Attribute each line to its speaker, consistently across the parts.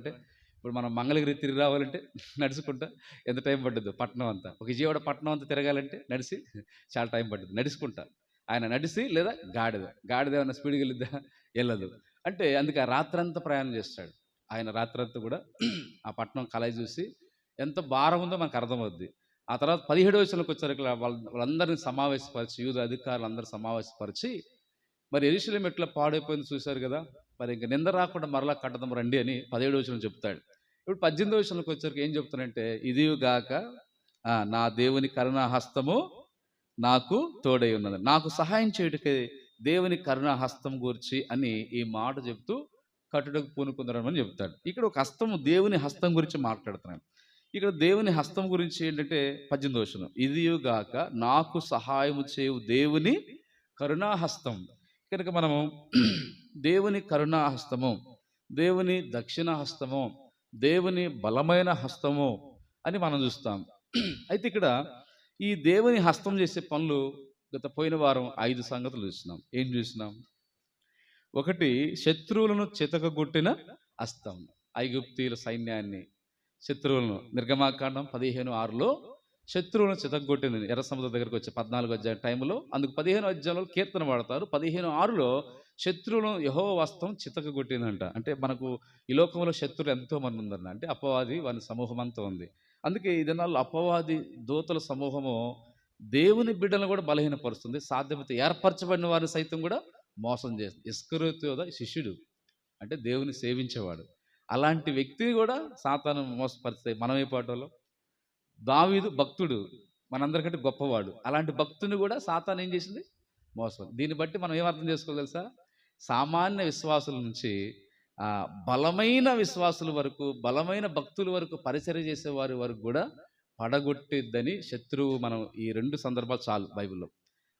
Speaker 1: అంటే ఇప్పుడు మనం మంగళగిరి తిరిగి రావాలంటే నడుచుకుంటా ఎంత టైం పడుతుందో పట్నం అంతా. ఒక విజయవాడ పట్నం అంతా తిరగాలంటే నడిచి చాలా టైం పడుతుంది నడుచుకుంటా. ఆయన నడిచి లేదా గాడిద. గాడిద ఏమైనా స్పీడ్కి వెళ్ళిద్దా? వెళ్ళదు. అంటే అందుకే ఆ రాత్రంతా ప్రయాణం చేస్తాడు. ఆయన రాత్రంతా కూడా ఆ పట్నం కళాయి చూసి ఎంత భారం ఉందో మనకు అర్థమవుద్ది. ఆ తర్వాత పదిహేడు వయసులోకి వచ్చారు ఇక్కడ వాళ్ళ వాళ్ళందరినీ సమావేశపరిచి యూద అధికారులు అందరూ సమావేశపరిచి మరి ఎరుశలేం ఎట్లా పాడైపోయింది చూశారు కదా? మరి ఇంక నింద రాకుండా మరలా కట్టదాం రండి అని పదిహేడు వచనం చెప్తాడు. ఇప్పుడు పద్దెనిమిది వచనంలోకి వచ్చరికి ఏం చెప్తానంటే ఇదిగాక నా దేవుని కరుణాహస్తము నాకు తోడై ఉన్నది. నాకు సహాయం చేయుటకే దేవుని కరుణాహస్తం గూర్చి గురించి అని ఈ మాట చెప్తూ కట్టుటకు అని చెప్తాడు. ఇక్కడ ఒక హస్తము దేవుని హస్తం గురించి మాట్లాడుతున్నాను ఇక్కడ దేవుని హస్తం గురించి ఏంటంటే పద్దెనిమిది వచనం. ఇదిగాక నాకు సహాయము చేయు దేవుని కరుణాహస్తం. కనుక మనము దేవుని కరుణాహస్తము దేవుని దక్షిణ హస్తము దేవుని బలమైన హస్తము అని మనం చూస్తాం. అయితే ఇక్కడ ఈ దేవుని హస్తం చేసే పనులు గత పోయిన వారం ఐదు సంగతులు చూసినాం. ఏం చూసినాం? ఒకటి శత్రువులను చితకగొట్టిన హస్తం ఐగుప్తీల సైన్యాన్ని శత్రువులను. నిర్గమాకాండం పదిహేను ఆరులో శత్రువులను చితగొట్టింది ఎర్ర సముద్రం దగ్గరికి వచ్చే పద్నాలుగు అధ్యాయ టైంలో అందుకు పదిహేను అధ్యాయంలో కీర్తన వాడతారు పదిహేను ఆరులో శత్రువులను యహో వస్త్రం చితకగొట్టిందంట. అంటే మనకు ఈ లోకంలో శత్రువులు ఎంతో మంది ఉందన్న అంటే అపవాది వాని సమూహం అంతా ఉంది. అందుకే ఈ దినాల్లో అపవాది దూతల సమూహము దేవుని బిడ్డలను కూడా బలహీనపరుస్తుంది. సాధ్యమైతే ఏర్పరచబడిన వారిని సైతం కూడా మోసం చేస్తుంది ఇస్కరోత్యోద శిష్యుడు. అంటే దేవుని సేవించేవాడు. అలాంటి వ్యక్తిని కూడా సాతాను మోసపరిస్తాయి మనమే పాటలో? దావీదు భక్తుడు మనందరికంటే గొప్పవాడు. అలాంటి భక్తుని కూడా సాతాను ఏం చేసింది? మోసం. దీన్ని బట్టి మనం ఏం అర్థం చేసుకోవాలి తెలుసా? సామాన్య విశ్వాసుల నుంచి బలమైన విశ్వాసుల వరకు బలమైన భక్తుల వరకు పరిచర్య చేసేవారి వరకు కూడా పడగొట్టిద్దని శత్రువు మనం ఈ రెండు సందర్భాలు చాలు బైబిల్లో.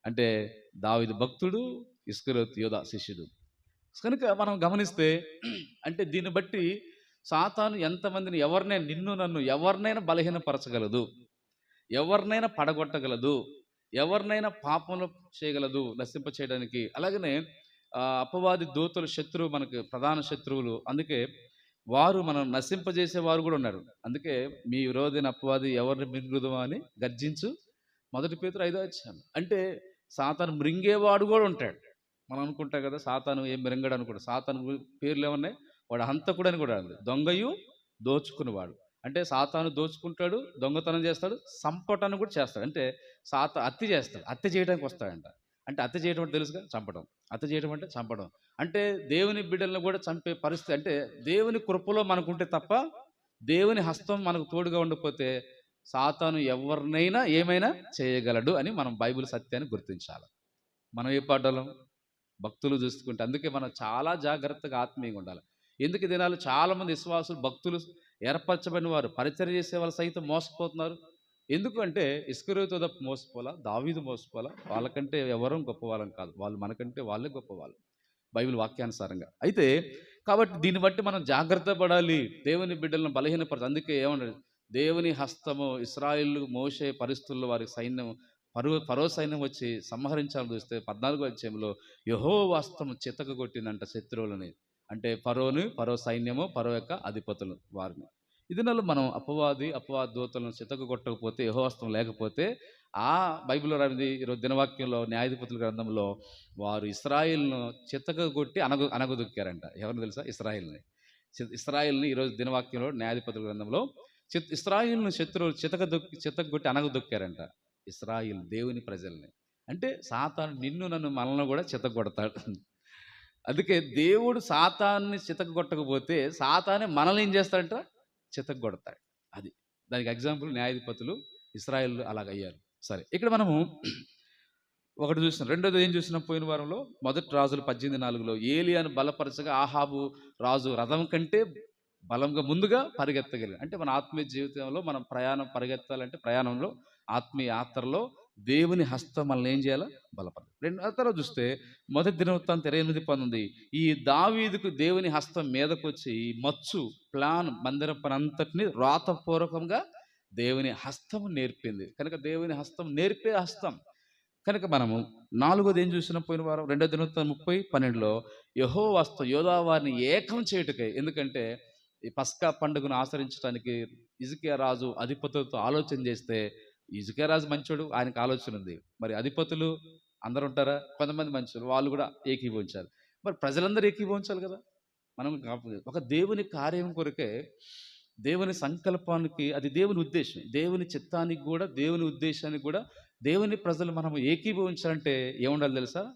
Speaker 1: అంటే దావిది భక్తుడు ఇస్కరోత్ యోధ శిష్యుడు. కనుక మనం గమనిస్తే అంటే దీన్ని బట్టి సాతాను ఎంతమందిని ఎవరినైనా నిన్ను నన్ను ఎవరినైనా బలహీనపరచగలదు ఎవరినైనా పడగొట్టగలదు ఎవరినైనా పాపంలో చేయగలదు నశింప చేయడానికి అలాగనే అపవాది దూతలు శత్రువు మనకు ప్రధాన శత్రువులు. అందుకే వారు మనం నశింపజేసే వారు కూడా ఉన్నారు. అందుకే మీ విరోధిన అపవాది ఎవరిని మింగుదమా అని గర్జించు. మొదటి పేతురు ఐదో వచ్చాను అంటే సాతాను మృంగేవాడు కూడా ఉంటాడు. మనం అనుకుంటాం కదా సాతాను ఏం మృంగడు అనుకుంటా. సాతాను పేర్లు ఏమన్నాయి? వాడు హంతకుడు అని కూడా ఉంది దొంగయు దోచుకునేవాడు అంటే సాతాను దోచుకుంటాడు దొంగతనం చేస్తాడు సంపటను కూడా చేస్తాడు. అంటే సాత హత్య చేస్తాడు. హత్య చేయడానికి వస్తాడంట. అంటే హత్య చేయడం అంటే తెలుసుగా? చంపడం హత్య చేయడం అంటే చంపడం అంటే దేవుని బిడ్డలను కూడా చంపే పరిస్థితి అంటే దేవుని కృపలో మనకుంటే తప్ప దేవుని హస్తం మనకు తోడుగా ఉండకపోతే సాతాను ఎవరినైనా ఏమైనా చేయగలడు అని మనం బైబిల్ సత్యాన్ని గుర్తించాలి. మనం ఏ పాడాలం భక్తులు చూసుకుంటే అందుకే మనం చాలా జాగ్రత్తగా ఆత్మీయంగా ఉండాలి. ఎందుకు దినాలు చాలామంది విశ్వాసులు భక్తులు ఏర్పరచబడిన వారు పరిచయం చేసే వాళ్ళు సైతం మోసపోతున్నారు. ఎందుకంటే ఇస్కరేతో తప్ప మోసపోలా దావీదు మోసపోలా వాళ్ళకంటే ఎవరూ గొప్ప వాళ్ళం కాదు. వాళ్ళు మనకంటే వాళ్ళే గొప్ప వాళ్ళు బైబిల్ వాక్యానుసారంగా. అయితే కాబట్టి దీన్ని బట్టి మనం జాగ్రత్త పడాలి. దేవుని బిడ్డలను బలహీనపరచు అందుకే ఏమన్నాడు దేవుని హస్తము ఇస్రాయిల్ మోసే పరిస్థితుల్లో వారి సైన్యం పరువు పరో సైన్యం వచ్చి సంహరించాలని చూస్తే పద్నాలుగో అధ్యాయంలో యహో వాస్తవం చితక కొట్టిందంట శత్రువులని. అంటే పరోని పరో సైన్యము పరో యొక్క అధిపతులు వారిని. ఇది మనం అపవాది అపవాది దూతలను చితక కొట్టకపోతే యహోవస్తం లేకపోతే ఆ బైబిల్లో రానిది ఈరోజు దినవాక్యంలో న్యాయాధిపతుల గ్రంథంలో వారు ఇస్రాయిల్ను చితక కొట్టి అనగ అనగదొక్కారంట ఎవరిని తెలుసా? ఇస్రాయిల్ని. ఇస్రాయిల్ని ఈరోజు దినవాక్యంలో న్యాయాధిపతుల గ్రంథంలో చిత్ ఇస్రాయిల్ను శత్రువులు చితక దొక్కి చితకగొట్టి అనగదొక్కారంట ఇస్రాయిల్ దేవుని ప్రజల్ని. అంటే సాతాను నిన్ను నన్ను మనల్ని కూడా చితక కొడతాడు అందుకే దేవుడు సాతాన్ని చితక కొట్టకపోతే సాతానే మనల్ని ఏం చేస్తాడంట? చితగొడతాడు అది. దానికి ఎగ్జాంపుల్ న్యాయాధిపతులు ఇస్రాయల్ అలాగయ్యారు. సరే ఇక్కడ మనము ఒకటి చూసిన. రెండోది ఏం చూసినాం? పోయిన వారంలో మొదటి రాజులు పద్దెనిమిది నాలుగులో ఏలియాను బలపరచగా ఆహాబు రాజు రథం కంటే బలంగా ముందుగా పరిగెత్తగలిగారు అంటే మన ఆత్మీయ జీవితంలో మనం ప్రయాణం పరిగెత్తాలంటే ప్రయాణంలో ఆత్మీయ యాత్రలో దేవుని హస్తం మనల్ని ఏం చేయాలో? బలపడ రెండు తర్వాత చూస్తే మొదటి దినవృత్తాంతం ఇరవై ఎనిమిది పంతొమ్మిది ఈ దావీదుకు దేవుని హస్తం మీదకు వచ్చి ఈ మచ్చు ప్లాన్ మందిరం పని అంతటిని రాతపూర్వకంగా దేవుని హస్తం నేర్పింది. కనుక దేవుని హస్తం నేర్పే హస్తం. కనుక మనము నాలుగోది ఏం చూసిన పోయిన వారం? రెండో దినోత్సవం ముప్పై పన్నెండులో యహో హస్తం యోధా వారిని ఏకం చేయుటకై. ఎందుకంటే ఈ పస్కా పండుగను ఆచరించడానికి ఇజకియా రాజు అధిపతులతో ఆలోచన చేస్తే ఇజకియా రాజు మంచోడు ఆయనకు ఆలోచన ఉంది. మరి అధిపతులు అందరు ఉంటారా? కొంతమంది మంచోళ్ళు వాళ్ళు కూడా ఏకీభవించాలి. మరి ప్రజలందరూ ఏకీభవించాలి కదా? మనం ఒక దేవుని కార్యం కొరకే దేవుని సంకల్పానికి అది దేవుని ఉద్దేశం దేవుని చిత్తానికి కూడా దేవుని ఉద్దేశానికి కూడా దేవుని ప్రజలు మనము ఏకీభవించాలంటే ఏముండాలి తెలుసా?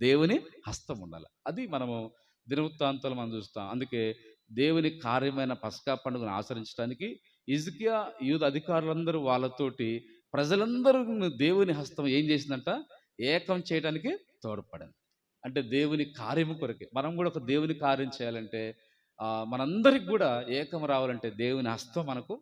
Speaker 1: దేవుని హస్తం ఉండాలి. అది మనము దినవృత్తాంతాలు మనం చూస్తాం. అందుకే దేవుని కార్యమైన పస్కా పండుగను ఆచరించడానికి ఇజ్కియా యూద అధికారులందరూ వాళ్ళతోటి ప్రజలందరూ దేవుని హస్తం ఏం చేసిందంట? ఏకం చేయడానికి తోడ్పడింది. అంటే దేవుని కార్యము కొరకే. మనం కూడా ఒక దేవుని కార్యం చేయాలంటే మనందరికి కూడా ఏకం రావాలంటే దేవుని హస్తం మనకు